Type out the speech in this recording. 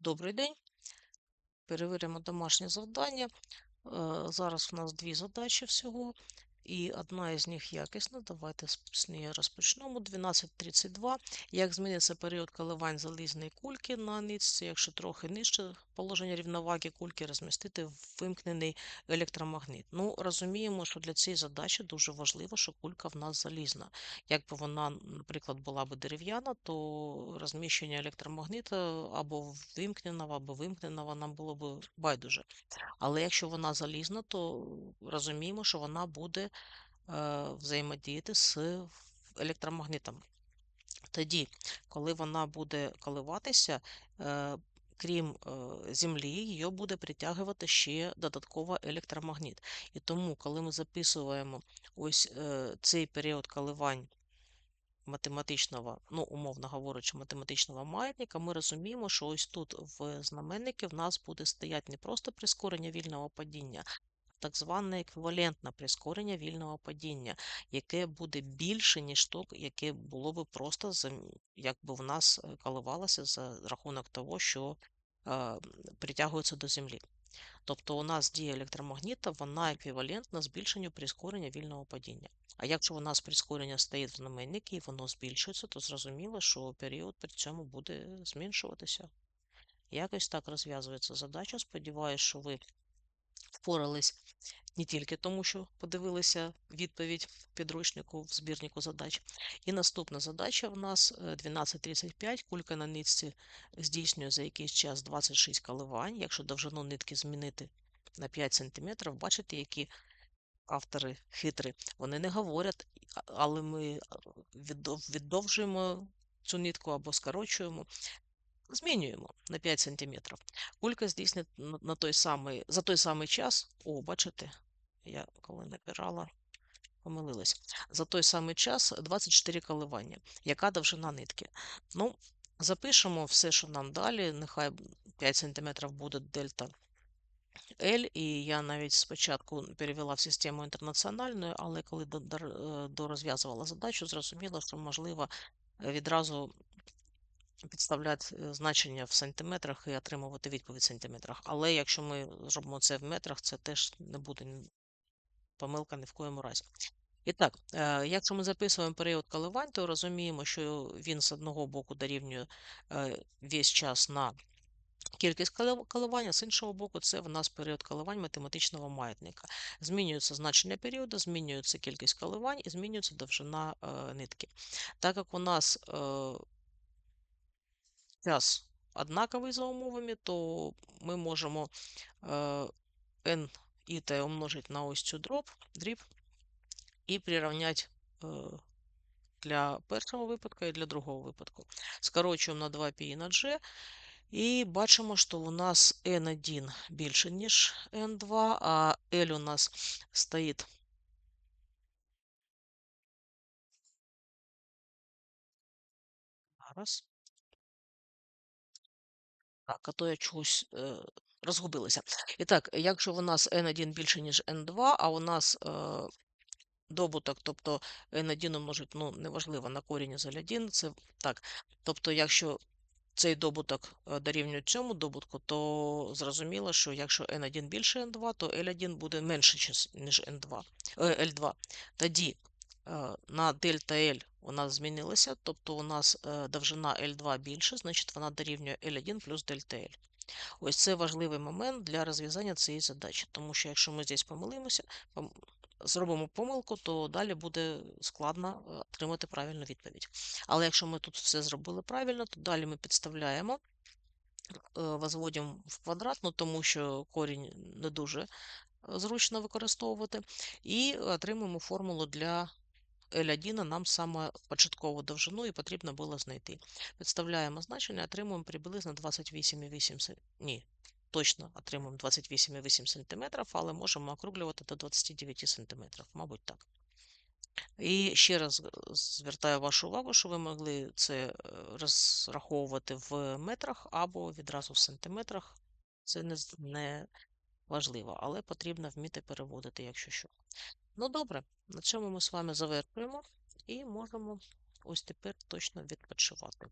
Добрий день. Перевіримо домашнє завдання. Е, Зараз у нас дві задачі всього, і одна із них якісна. Давайте з неї розпочнемо. 12.32. Як зміниться період коливань залізної кульки на нитці, якщо трохи нижче положення рівноваги кульки розмістити в вимкнений електромагніт. Ну, розуміємо, що для цієї задачі дуже важливо, що кулька в нас залізна. Якби вона, наприклад, була б дерев'яна, то розміщення електромагніта або вимкненого, або вимкненого нам було б байдуже. Але якщо вона залізна, то розуміємо, що вона буде взаємодіяти з електромагнітом. Тоді, коли вона буде коливатися, е, крім е, землі, її буде притягувати ще додатково електромагніт. І тому, коли ми записуємо ось е, цей період коливань математичного, ну, умовно говорячи, математичного маятника, ми розуміємо, що ось тут в знаменнику в нас буде стояти не просто прискорення вільного падіння, так зване еквівалентне прискорення вільного падіння, яке буде більше, ніж то, яке було би просто, якби в нас е, коливалося за рахунок того, що е, притягується до землі. Тобто у нас дія електромагніта, вона еквівалентна збільшенню прискорення вільного падіння. А якщо у нас прискорення стоїть в знаменнику і воно збільшується, то зрозуміло, що період при цьому буде зменшуватися. Якось так розв'язується задача. Сподіваюсь, що ви впорались не тільки тому, що подивилися відповідь підручнику в збірнику задач. І наступна задача в нас 12.35. Кулька на нитці здійснює за якийсь час 26 коливань. Якщо довжину нитки змінити на 5 см, бачите, які автори хитрі. Вони не говорять, але ми віддовжуємо цю нитку або скорочуємо. Змінюємо на 5 см. Кулька здійснить на той самий, за той самий час. О, бачите, я коли набирала, помилилась. За той самий час 24 коливання. Яка довжина нитки? Ну, запишемо все, що нам далі. Нехай 5 см буде дельта L, і я навіть спочатку перевела в систему інтернаціональну, але коли дорозв'язувала задачу, зрозуміла, що можливо відразу підставляти е, значення в сантиметрах і отримувати відповідь в сантиметрах. Але якщо ми зробимо це в метрах, це теж не буде помилка ні в коєму разі. І так, е, якщо ми записуємо період коливань, то розуміємо, що він з одного боку дорівнює е, весь час на кількість коливання, з іншого боку, це в нас період коливань математичного маятника. Змінюється значення періоду, змінюється кількість коливань і змінюється довжина нитки. Так як у нас час однаковий за умовами, то ми можемо n э, і t умножити на ось цю дроб, дріб і прирівняти э, для першого випадку і для другого випадку. Скорочуємо на 2π і на g. І бачимо, що у нас n1 більше, ніж n2, а L у нас стоїть зараз. Так, а то я чогось е, розгубилася. І так, якщо у нас n1 більше, ніж n2, а у нас е, добуток, тобто n1 умножить, ну, неважливо, на корінь із L1, це так. Тобто, якщо цей добуток е, дорівнює цьому добутку, то зрозуміло, що якщо n1 більше n2, то L1 буде менше, ніж n2, L2. Тоді Е, на дельта L нас змінилася, тобто у нас е, довжина L2 більше, значить вона дорівнює L1 плюс дельта L. Ось це важливий момент для розв'язання цієї задачі, тому що якщо ми здесь помилимося, зробимо помилку, то далі буде складно е, отримати правильну відповідь. Але якщо ми тут все зробили правильно, то далі ми підставляємо, возводимо в квадрат, ну тому що корінь не дуже зручно використовувати, і отримуємо формулу для L1 нам саме початкову довжину і потрібно було знайти. Підставляємо значення, отримуємо приблизно 28,8 см. Ні, точно отримуємо 28,8 см, але можемо округлювати до 29 см, мабуть, так. І ще раз звертаю вашу увагу, що ви могли це е, розраховувати в метрах або відразу в сантиметрах. Це не важливо, але потрібно вміти переводити, якщо що. Ну, добре, на цьому ми з вами завершуємо і можемо ось тепер точно відпочивати.